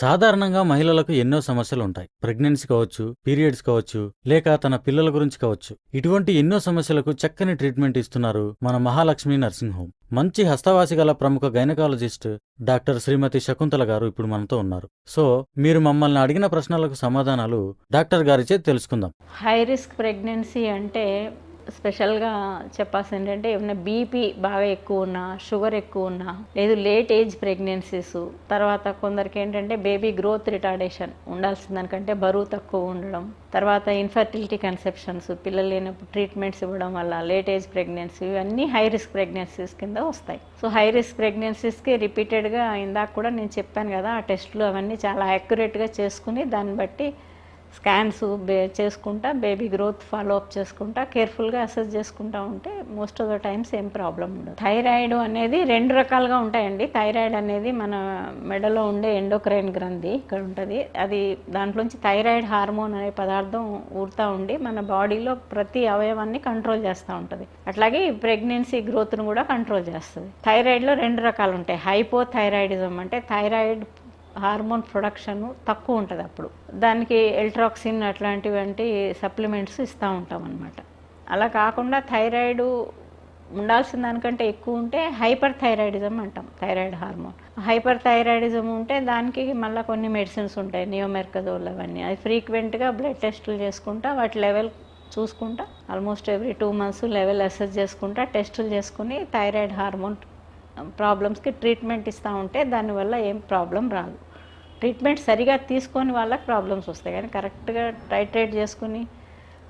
సాధారణంగా మహిళలకు ఎన్నో సమస్యలు ఉంటాయి. ప్రెగ్నెన్సీ కావచ్చు పీరియడ్స్ కావచ్చు లేక తన పిల్లల గురించి కావచ్చు. ఇటువంటి ఎన్నో సమస్యలకు చక్కని ట్రీట్మెంట్ ఇస్తున్నారు మన మహాలక్ష్మి నర్సింగ్ హోమ్. మంచి హస్తవాసి గల ప్రముఖ గైనకాలజిస్ట్ డాక్టర్ శ్రీమతి శకుంతల గారు ఇప్పుడు మనతో ఉన్నారు. సో మీరు మమ్మల్ని అడిగిన ప్రశ్నలకు సమాధానాలు డాక్టర్ గారిచే తెలుసుకుందాం. హై రిస్క్ ప్రెగ్నెన్సీ అంటే స్పెషల్గా చెప్పాల్సి ఏంటంటే ఏమైనా బీపీ బాగా ఎక్కువ ఉన్నా షుగర్ ఎక్కువ ఉన్నా లేదు లేట్ ఏజ్ ప్రెగ్నెన్సీస్ తర్వాత కొందరికి ఏంటంటే బేబీ గ్రోత్ రిటార్డేషన్ ఉండాల్సిన దానికంటే బరువు తక్కువ ఉండడం తర్వాత ఇన్ఫర్టిలిటీ కన్సెప్షన్స్ పిల్లలు లేనప్పుడు ట్రీట్మెంట్స్ ఇవ్వడం వల్ల లేట్ ఏజ్ ప్రెగ్నెన్సీ ఇవన్నీ హై రిస్క్ ప్రెగ్నెన్సీస్ కింద వస్తాయి. సో హై రిస్క్ ప్రెగ్నెన్సీస్కి రిపీటెడ్గా ఇందాక కూడా నేను చెప్పాను కదా ఆ టెస్టులు అవన్నీ చాలా యాక్యురేట్గా చేసుకుని దాన్ని బట్టి స్కాన్స్ బే చేసుకుంటా బేబీ గ్రోత్ ఫాలో అప్ చేసుకుంటా కేర్ఫుల్గా అసెస్ చేసుకుంటా ఉంటే మోస్ట్ ఆఫ్ ద టైమ్స్ ఏం ప్రాబ్లం ఉండదు. థైరాయిడ్ అనేది రెండు రకాలుగా ఉంటాయండి. థైరాయిడ్ అనేది మన మెడలో ఉండే ఎండోక్రైన్ గ్రంథి ఇక్కడ ఉంటుంది. అది దాంట్లోంచి థైరాయిడ్ హార్మోన్ అనే పదార్థం ఊరుతూ ఉండి మన బాడీలో ప్రతి అవయవాన్ని కంట్రోల్ చేస్తూ ఉంటుంది. అట్లాగే ఈ ప్రెగ్నెన్సీ గ్రోత్ను కూడా కంట్రోల్ చేస్తుంది. థైరాయిడ్లో రెండు రకాలు ఉంటాయి. హైపోథైరాయిడిజం అంటే థైరాయిడ్ హార్మోన్ ప్రొడక్షన్ తక్కువ ఉంటుంది అప్పుడు. దానికి ఎల్ట్రాక్సిన్ అట్లాంటివంటి సప్లిమెంట్స్ ఇస్తూ ఉంటాం అనమాట అలా కాకుండా థైరాయిడ్ ఉండాల్సిన దానికంటే ఎక్కువ ఉంటే హైపర్ థైరాయిడిజం అంటాం థైరాయిడ్ హార్మోన్. హైపర్ థైరాయిడిజం ఉంటే దానికి మళ్ళీ కొన్ని మెడిసిన్స్ ఉంటాయి నియోమెర్కజోల్ అవన్నీ. అది ఫ్రీక్వెంట్గా బ్లడ్ టెస్టులు చేసుకుంటా వాటి లెవెల్ చూసుకుంటా almost every two months level assess చేసుకుంటా టెస్టులు చేసుకుని థైరాయిడ్ హార్మోన్ ప్రాబ్లమ్స్కి ట్రీట్మెంట్ ఇస్తూ ఉంటే దానివల్ల ఏం ప్రాబ్లం రాదు. ట్రీట్మెంట్ సరిగా తీసుకొని వాళ్ళకి ప్రాబ్లమ్స్ వస్తాయి. కానీ కరెక్ట్గా టైట్రేట్ చేసుకుని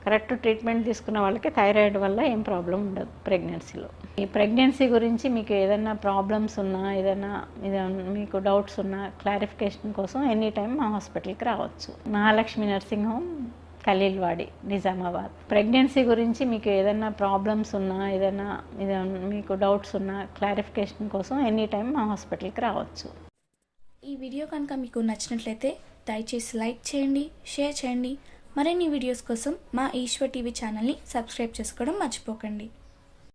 కరెక్ట్ ట్రీట్మెంట్ తీసుకున్న వాళ్ళకి థైరాయిడ్ వల్ల ఏం ప్రాబ్లం ఉండదు ప్రెగ్నెన్సీలో. ఈ ప్రెగ్నెన్సీ గురించి మీకు ఏదైనా ప్రాబ్లమ్స్ ఉన్నా ఏదైనా ఏదైనా మీకు డౌట్స్ ఉన్నా క్లారిఫికేషన్ కోసం ఎనీ టైం మా హాస్పిటల్కి రావచ్చు. Mahalakshmi nursing home Khaleelwadi Nizamabad. Pregnancy గురించి మీకు ఏదైనా ప్రాబ్లమ్స్ ఉన్నా ఏదైనా ఏదైనా మీకు డౌట్స్ ఉన్నా క్లారిఫికేషన్ కోసం ఎనీ టైం మా హాస్పిటల్కి రావచ్చు. ఈ వీడియో కనుక మీకు నచ్చినట్లయితే దయచేసి లైక్ చేయండి షేర్ చేయండి. మరిన్ని వీడియోస్ కోసం మా ఈశ్వర్ టీవీ ఛానల్ని సబ్స్క్రైబ్ చేసుకోవడం మర్చిపోకండి.